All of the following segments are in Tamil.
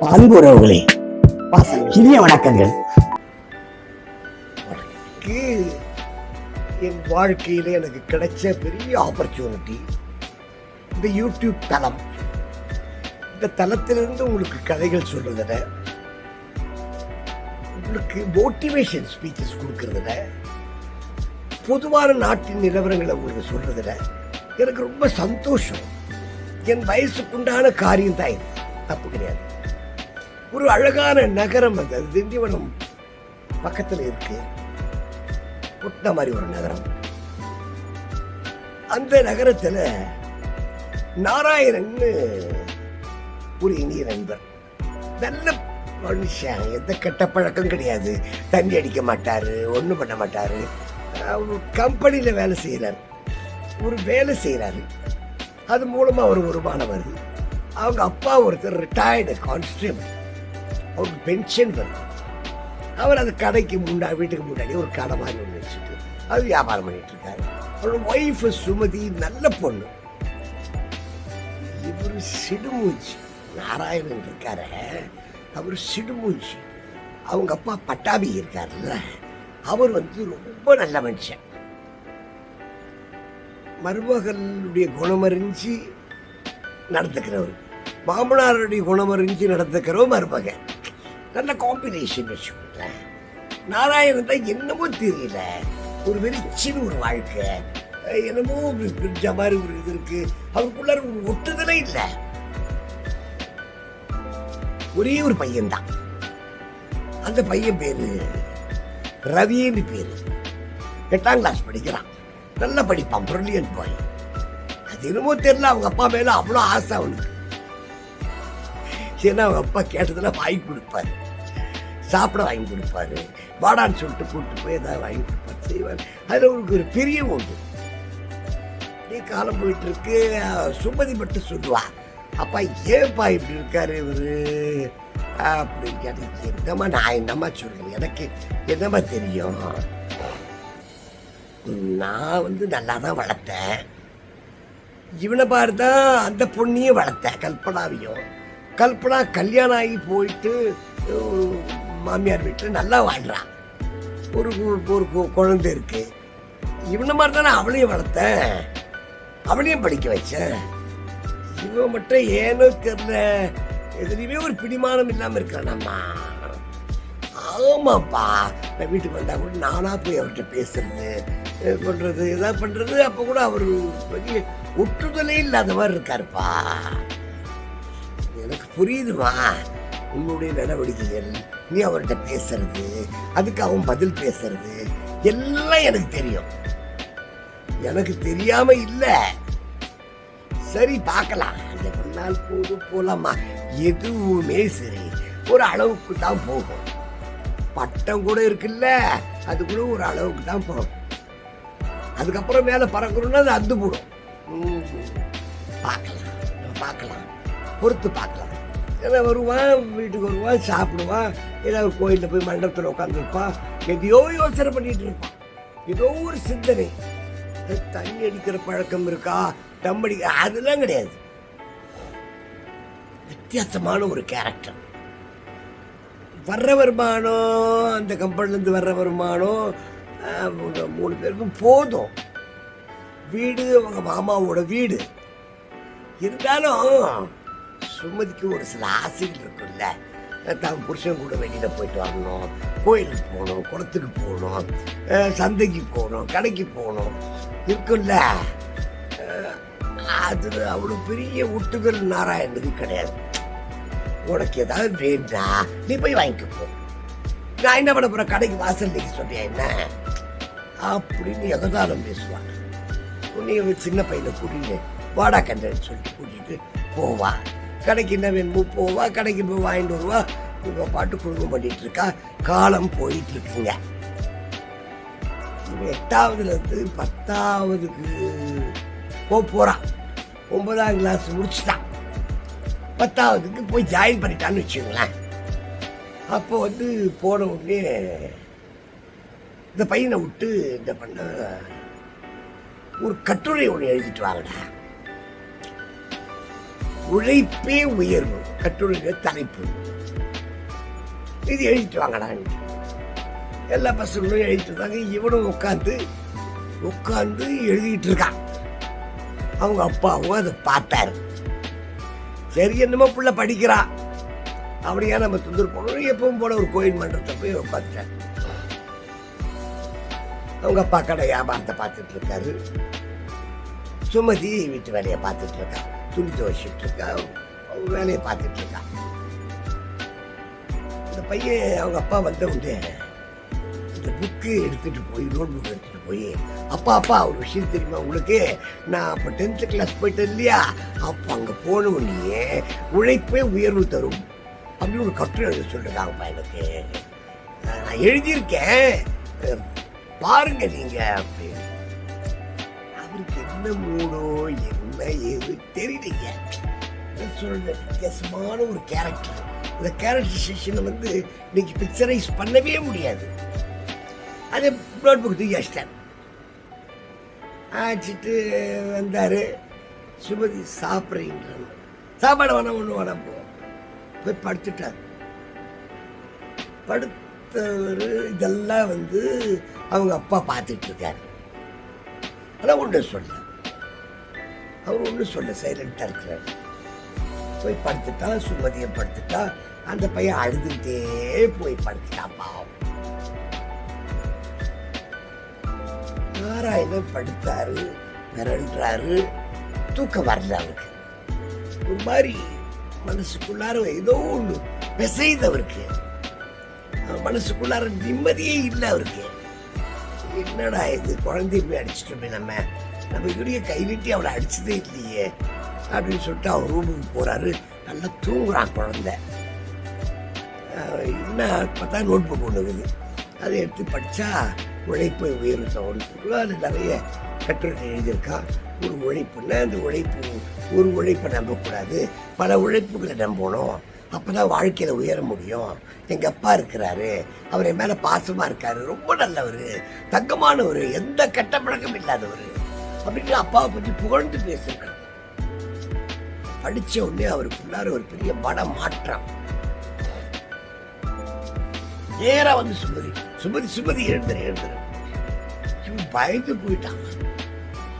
அன்பு உறவுகளே இனிய வணக்கங்கள். என் வாழ்க்கையில் எனக்கு கிடைச்ச பெரிய ஆப்பர்ச்சுனிட்டி இந்த யூடியூப் தளம். இந்த தளத்திலிருந்து உங்களுக்கு கதைகள் சொல்றதுல உங்களுக்கு மோட்டிவேஷன் ஸ்பீச்சஸ் கொடுக்கறதுல பொதுவான நாட்டின் நிலவரங்களை உங்களுக்கு சொல்றதுல எனக்கு ரொம்ப சந்தோஷம். என் வயசுக்குண்டான காரியம் தான் இது. தப்பு கிடையாது. ஒரு அழகான நகரம் அது. அது திண்டிவனம் பக்கத்தில் இருக்கு. ஒட்டின மாதிரி ஒரு நகரம். அந்த நகரத்துல நாராயணன்னு ஒரு இனிய நண்பர். நல்ல மனுஷன். எந்த கெட்ட பழக்கம் கிடையாது. தண்ணி அடிக்க மாட்டாரு ஒன்றும் பண்ண மாட்டாரு. அவர் கம்பெனியில் வேலை செய்கிறார் ஒரு வேலை செய்கிறாரு அது மூலமா ஒரு வருமானம் வருது. அவங்க அப்பா ஒருத்தர் ரிட்டையர்டு கான்ஸ்டபிள் அவருக்கு பென்ஷன் வருது அவர் அந்த கடைக்கு முன்னாடி வீட்டுக்கு முன்னாடி ஒரு கடை மாதிரி ஒன்று வச்சுட்டு அது வியாபாரம் பண்ணிட்டு இருக்காரு. அவரோட ஒய்ஃப் சுமதி நல்ல பொண்ணு. இவர் சிடுமூச்சி. நாராயணன் இருக்காரு. அவர் சிடுமூச்சி. அவங்க அப்பா பட்டாபி இருக்காருல்ல. அவர் வந்து ரொம்ப நல்ல மனுஷன். மருமகளுடைய குணமறிஞ்சு நடந்துக்கிறவர். மாமனாருடைய குணமறிஞ்சு நடந்துக்கிறவர் மருமகன். நல்ல காம்பினேஷன் வச்சுக்கோங்களேன். நாராயணன் தான் என்னமோ தெரியல. ஒரு வெளிச்சின்னு ஒரு வாழ்க்கை. என்னமோ ஒரு பிரிஞ்ச மாதிரி ஒரு இது இருக்கு. அவருக்குள்ளார ஒரு ஒட்டுதலே இல்லை. ஒரே ஒரு பையன்தான். அந்த பையன் பேரு ரவின்னு பேரு. எட்டாம் கிளாஸ் படிக்கிறான். நல்லா படிப்பான். பிரில்லியன்ட் பாய் அது என்னமோ தெரியல. அவங்க அப்பா மேல அவ்வளோ ஆசை அவனுக்கு. ஏன்னா அவங்க அப்பா கேட்டதெல்லாம் வாங்கி கொடுப்பாரு. சாப்பிட வாங்கி கொடுப்பாரு. வாடான்னு சொல்லிட்டு கூப்பிட்டு போய் ஏதாவது வாங்கி கொடுப்பாரு செய்வார். அதில் உங்களுக்கு ஒரு பெரிய உண்டு. அப்படியே காலம் போயிட்டு இருக்கு. சுமதி மட்டும் சொல்லுவா அப்பா ஏப்பா இப்படி இருக்காரு இவரு? அப்படின்னு கேட்டு என்னம்மா நான் என்னம்மா சொல்றேன்? எனக்கு என்னம்மா தெரியும்? நான் வந்து நல்லா தான் வளர்த்தேன். இவனை பாரு தான் அந்த பொண்ணையும் வளர்த்தேன் கல்பனாவையும். கல்பனா கல்யாணம் ஆகி போயிட்டு மாமியார் வீட்டில் நல்லா வாழ்கிறான் ஒரு ஒரு குழந்தை இருக்கு. இவனை மாதிரி தானே அவளையும் வளர்த்தேன் அவளையும் படிக்க வச்சேன் இவன் மட்டும் ஏனோ தெரியல எதுலையுமே ஒரு பிடிமானம் இல்லாமல் இருக்கிறானம்மா. ஆமாப்பா. நான் வீட்டுக்கு வந்தா கூட நானா போய் அவர்கிட்ட பேசுறது அஹ் பண்றது ஏதாவது பண்றது அப்ப கூட அவர் பெரிய ஒட்டுதலே இல்லாத மாதிரி இருக்காருப்பா. எனக்கு புரியுதுமா? உன்னுடைய நடவடிக்கைகள் நீ அவர்கிட்ட பேசுறது அதுக்கு அவன் பதில் பேசுறது எல்லாம் எனக்கு தெரியும். எனக்கு தெரியாம இல்ல. சரி பார்க்கலாம். எவ்வளவு நாள் போது போலாமா? எதுவுமே சரி. ஒரு அளவுக்கு தான் போகும். பட்டம் கூட இருக்குல்ல அது கூட ஒரு அளவுக்கு தான் போகும். அதுக்கப்புறம் மேலே பறக்கணும்னா அது அந்து போடும். பார்க்கலாம். பார்க்கலாம். பொறுத்து பார்க்கலாம். ஏன்னா வருவான் வீட்டுக்கு வருவான் சாப்பிடுவான். ஏதாவது கோயிலில் போய் மண்டபத்தில் உட்காந்துருப்பான் எதையோ யோசனை பண்ணிகிட்டு இருப்பான். ஏதோ ஒரு சிந்தனை. தண்ணி அடிக்கிற பழக்கம் இருக்கா? டம் அடிக்க அதெல்லாம் கிடையாது. வித்தியாசமான ஒரு கேரக்டர் வர்ற வருமானம் அந்த கம்பெனிலேருந்து வர்ற வருமானம் மூணு மூணு பேருக்கும் போதும். வீடு அவங்க மாமாவோட வீடு. இருந்தாலும் சுமதிக்கு ஒரு சில ஆசைகள் இருக்குல்ல தான் புருஷன் கூட வெளியில் போயிட்டு வரணும். கோயிலுக்கு போகணும் குளத்துக்கு போகணும் சந்தைக்கு போகணும் கடைக்கு போகணும். இருக்குல்ல அதில் அது அவ்வளோ பெரிய ஒட்டுதல் நாராயணனுக்கு கிடையாது. உனக்கு ஏதாவது வேண்டா நீ போய் வாங்கிக்கப்போ நான் என்ன பண்ண போகிறேன் கடைக்கு வாசல் நிற்க சொல்றியா என்ன? அப்படின்னு எகதாரம் பேசுவான் உன்னை சின்ன பையனை கூட்டிட்டு வாடா கண்டன்னு சொல்லிட்டு கூட்டிட்டு போவா. கடைக்கு என்ன வேணுமோ போவா கடைக்கு போய் வாங்கிட்டு வருவா. இவங்க பாட்டு குடும்பம் பண்ணிட்டு இருக்கா. காலம் போயிட்டு இருக்குங்க. எட்டாவதுல இருந்து பத்தாவதுக்கு போக போறான் ஒன்பதாம் கிளாஸ் முடிச்சுட்டான் பத்தாவதுக்கு போய் ஜாயின் பண்ணிட்டான்னு வச்சுக்கோங்களேன். அப்போ வந்து போன உடனே இந்த பையனை விட்டு இந்த பண்ண ஒரு கட்டுரை ஒன்று எழுதிட்டு வாங்கடா. உழைப்பே உயர்வு. கட்டுரைக்கு தலைப்பு. இது எழுதிட்டு வாங்கடா எல்லா பசங்களும் எழுதிட்டு இருந்தாங்க இவனும் உட்காந்து உட்காந்து எழுதிட்டு இருக்கான் அவங்க அப்பாவும் அதை பார்த்தாரு. சரி என்னமோ பிள்ள படிக்கிறா. அப்படியே நம்ம துந்தூர் போனோம் எப்பவும் போல ஒரு கோயில் மன்றத்தை போய் உட்காந்துட்டார் அவங்க அப்பா கடை வியாபாரத்தை பார்த்துட்டு இருக்காரு. சுமதி வீட்டு வேலையை பார்த்துட்டு இருக்கா. துணி துவைச்சிட்டு இருக்கா? அவங்க வேலையை பார்த்துட்டு இருக்கா. இந்த பையன் அவங்க அப்பா வந்த உடனே இந்த புக்கு எடுத்துட்டு போய் நோட் புக் எடுத்துட்டு போய் அப்பா அப்பா ஒரு விஷயம் தெரியுமா உங்களுக்கு நான் அப்போ டென்த்து கிளாஸ் போயிட்டேன் இல்லையா? அப்போ அங்கே போன உடனே உழைப்பே உயர்வு தரும். அப்படின்னு ஒரு கட்டுரை எழுத சொல்லிருக்காங்க எனக்கு. நான் எழுதியிருக்கேன். பாருங்க நீங்க அப்படின்னு என்ன மூடோ என்ன ஏது தெரியலைங்க. நான் சொல்ற வித்தியாசமான ஒரு கேரக்டர் இந்த கேரக்டரைசேஷனை வந்து இன்னைக்கு பிக்சரைஸ் பண்ணவே முடியாது. அது நோட் புக் தூக்கி வச்சிட்டேன் ஆச்சிட்டு வந்தார். சுமதி சாப்பிட்றீங்க சாப்பாடு வேணாம் ஒன்று வேணாம் போ. போய் படுத்துட்டார். படுத்தவர் இதெல்லாம் வந்து அவங்க அப்பா பார்த்துட்டு இருக்காரு. ஆனால் ஒன்று சொல்ல அவர் ஒன்று சொல்ல சைலண்டாக இருக்கிறார். போய் படுத்துட்டா சுமதியை படுத்துட்டா அந்த பையன் அழுதுகிட்டே போய் படுத்துட்டா பாவம். நாராயணன் படுத்தாரு மிரண்டாரு தூக்கம் வரல அவருக்கு. ஒரு மாதிரி மனசுக்குள்ளார ஏதோ ஒண்ணு பிசையுது அவருக்கு. மனசுக்குள்ளார நிம்மதியே இல்லை அவருக்கு. என்னடா இது? குழந்தைய போய் அடிச்சிட்டோமே நம்ம. நம்ம இதுடைய கைவிட்டி அவளை அடிச்சதே இல்லையே அப்படின்னு சொல்லிட்டு அவர் ரூமுக்கு போறாரு. நல்லா தூங்குறான் குழந்தை. என்ன பார்த்தா நோட் புக் ஒன்று இருக்குது. அதை எடுத்து படித்தா உழைப்பு உயர்வு தோணுக்குள்ள அது நிறைய கட்டுரை எழுதியிருக்கான். ஒரு உழைப்புன்னா அந்த உழைப்பு ஒரு உழைப்பை நம்பக்கூடாது. பல உழைப்புகளை நம்பணும். அப்பதான் வாழ்க்கையில உயர முடியும். எங்க அப்பா இருக்கிறாரு. அவர் என் மேல பாசமா இருக்காரு. ரொம்ப நல்லவர். தங்கமானவர். எந்த கெட்ட பழக்கம் இல்லாதவர். அப்படின்னு அப்பாவை பற்றி புகழ்ந்து பேசியிருக்காங்க படிச்ச உடனே அவருக்குள்ளார ஒரு பெரிய மன மாற்றம். நேரா வந்து சுமதி. சுமதி சுமதி எழுந்துரு எழுந்துரு. இவன் பயந்து போயிட்டான்.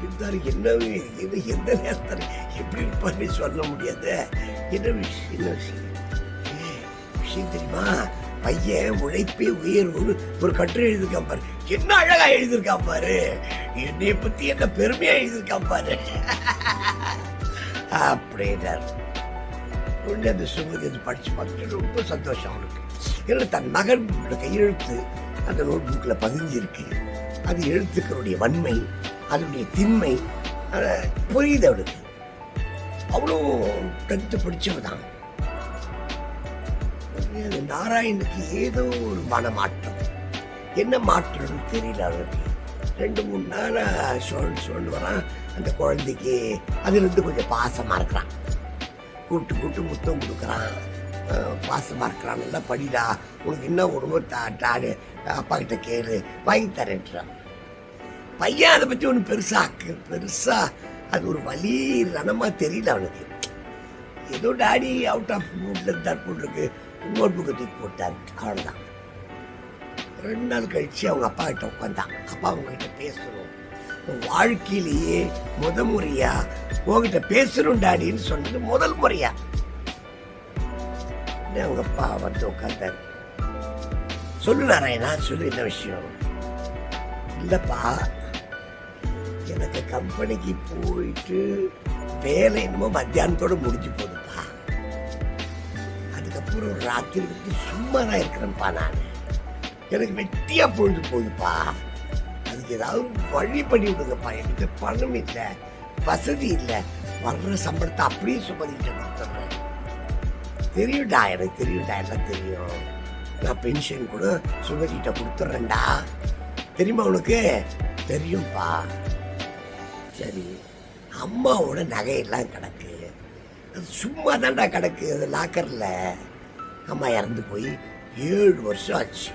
இருந்தாலும் என்ன இது எந்த நேரத்தில் எப்படி பண்ணி சொல்ல முடியாது. என்ன விஷயம் என்ன விஷயம்? விஷயம் தெரியுமா? பையன் உழைப்பே உயர். ஒரு கட்டுரை எழுதியிருக்கான் பாரு. என்ன அழகா எழுதியிருக்கான் பாரு. என்னைய பத்தி என்ன பெருமையா எழுதியிருக்கான் பாரு. அப்படின்னார் உடனே அந்த சுமதி அது படிச்சு பார்த்துட்டு ரொம்ப சந்தோஷம் அவனுக்கு. ஏன்னா தன் மகன் கையெழுத்து அந்த நோட் புக்கில் பதிஞ்சிருக்கு. அது எழுத்துக்களுடைய வன்மை அதனுடைய திண்மை புரியுது அவளுக்கு அவ்வளோ டென்த்து படித்தவன் தான். உடனே அந்த நாராயணுக்கு ஏதோ ஒரு மன மாற்றம் என்ன மாற்றம்னு தெரியல அவளுக்கு ரெண்டு மூணு நேரம் சோழன் சொல்லு வரான். அந்த குழந்தைக்கு அதிலிருந்து கொஞ்சம் பாசமாக இருக்கிறான். கூட்டு கூட்டு முத்தம் கொடுக்குறான். பாசமாக இருக்கிறான். நல்லா படிடா. உனக்கு என்ன உடம்பு தாடு. அப்பா கிட்ட கேளு. வாங்கி தரேன்றான். பையன் அதை பற்றி ஒன்று பெருசாக பெருசாக அது ஒரு வலி ரணமாக தெரியல அவனுக்கு. ஏதோ டாடி அவுட் ஆஃப் மூட்டில் தற்போது இருக்குது நோட் புக்கை போட்டார் அவ்வளோதான் ரெண்டு நாள் கழிச்சு அவங்க அப்பா கிட்ட உட்காந்தான் அப்பா அவங்க கிட்ட பேசணும். உன் வாழ்க்கையிலேயே முத முறையா உங்ககிட்ட பேசணும் டாடின்னு சொன்னது முதல் முறையா. அவங்க அப்பா வந்து உட்காந்தாரு சொல்லு நாராயணா சொல்லு இந்த விஷயம்? இல்லப்பா எனக்கு கம்பெனிக்கு போயிட்டு வேலை என்னமோ மத்தியானத்தோட முடிஞ்சு போகுது. ஒரு ராத்திரி வரைக்கும் சும்மா தான் இருக்கிறேன்ப்பா நான். எனக்கு வெட்டியா பொழுது போகுதுப்பா. அதுக்கு ஏதாவது வழி பண்ணி விடுங்கப்பா. என்கிட்ட பணம் இல்லை வசதி இல்லை. வர்ற சம்பளத்தை அப்படியே சுமதிக்கிட்ட கொடுத்துட்றேன் தெரியும்டா எனக்கு தெரியும்டா எல்லாம் தெரியும். நான் பென்ஷன் கூட சுமதிக்கிட்ட கொடுத்துட்றேன்டா. தெரியுமா உனக்கு? தெரியும்ப்பா சரி அம்மாவோட நகையெல்லாம் கிடக்கு. அது சும்மா தான்டா கிடக்கு அது லாக்கரில் அம்மா இறந்து போய் ஏழு வருஷம் ஆச்சு.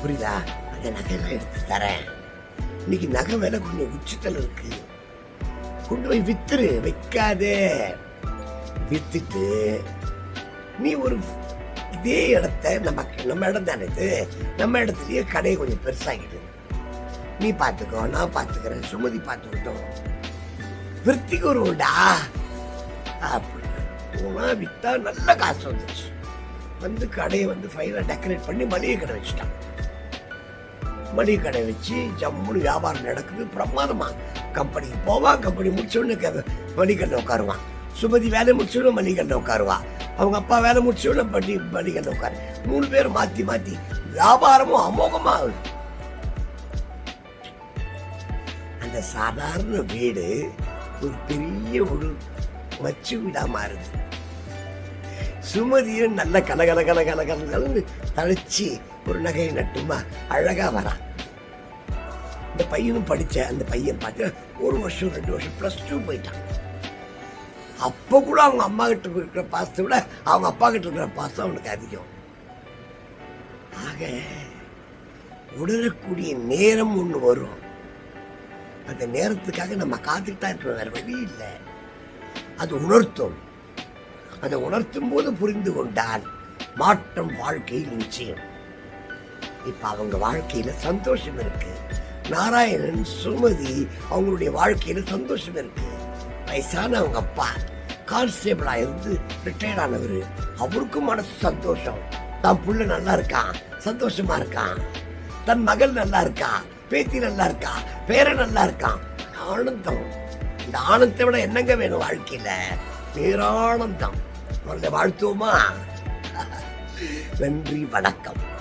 புரியுதா? அந்த நகையெல்லாம் எடுத்து தரேன். இன்னைக்கு நகை விலை கொஞ்சம் உச்சத்தில் இருக்கு. கொண்டு போய் வித்துரு வைக்காதே வித்துட்டு நீ ஒரு இதே இடத்த நம்ம நம்ம இடம் தானே இது? நம்ம இடத்துலயே கடையை கொஞ்சம் பெருசாகிடு நீ பார்த்துக்கோ நான் பார்த்துக்கிறேன். சுமதி பார்த்துக்கிட்டோம் விற்பிக்கு ஒரு உண்டா அப்படி போனா வித்தா நல்ல காசு வந்துச்சு. வந்து கடையை வந்து ஃபைனாக டெக்கரேட் பண்ணி மளிகை கடை வச்சுட்டான். மளிகை கடை வச்சு ஜம்முன்னு வியாபாரம் நடக்குது. பிரமாதமா. கம்பெனிக்கு போவான் கம்பெனி முடிச்ச உடனே மளிகை கடையில் உட்காருவான். சுமதி வேலை முடிச்ச உடனே மளிகை கடையில் உட்காருவா. அவங்க அப்பா வேலை முடிச்ச உடனே பட்டி மளிகை கடையில் உட்காரு. மூணு பேர் மாத்தி மாத்தி. வியாபாரமும் அமோகமா ஆகுது. அந்த சாதாரண வீடு ஒரு பெரிய ஒரு மச்சு வீடா மாறுது சுமதியும் நல்ல கலகல கல கல கலகலன்னு தழைச்சி ஒரு நகையை நட்டுமா? அழகா வரான் இந்த பையனும் படிச்ச அந்த பையன் பார்த்து ஒரு வருஷம் ரெண்டு வருஷம் ப்ளஸ் டூ போயிட்டான். அப்போ கூட அவங்க அம்மா கிட்ட இருக்கிற பாசத்தை விட அவங்க அப்பா கிட்ட இருக்கிற பாசம் அவனுக்கு அதிகம். ஆக உணரக்கூடிய நேரம் ஒன்று வரும். அந்த நேரத்துக்காக நம்ம காத்துக்கிட்டா இருக்கிறோம் வேறு வேற வழி இல்லை. அது உணர்த்தும். அதை உணர்த்தும் போது புரிந்து கொண்டால் மாற்றம் வாழ்க்கையில் நிச்சயம். இப்ப அவங்க வாழ்க்கையில சந்தோஷம் இருக்கு. நாராயணன் சுமதி அவங்களுடைய வாழ்க்கையில சந்தோஷம் இருக்கு. வயசான அவங்க அப்பா கான்ஸ்டேபிளா இருந்து ரிட்டையர்ட் ஆனவர். அவருக்கும் மனசு சந்தோஷம். தான் புள்ள நல்லா இருக்கான் சந்தோஷமா இருக்கான் தன் மகள் நல்லா இருக்கா? பேத்தி நல்லா இருக்கா? பேரன் நல்லா இருக்கான் ஆனந்தம். இந்த ஆனந்தத்தை விட என்னங்க வேணும் வாழ்க்கையில? பேரானந்தம். வாழ்த்துவோமா? நன்றி வணக்கம்.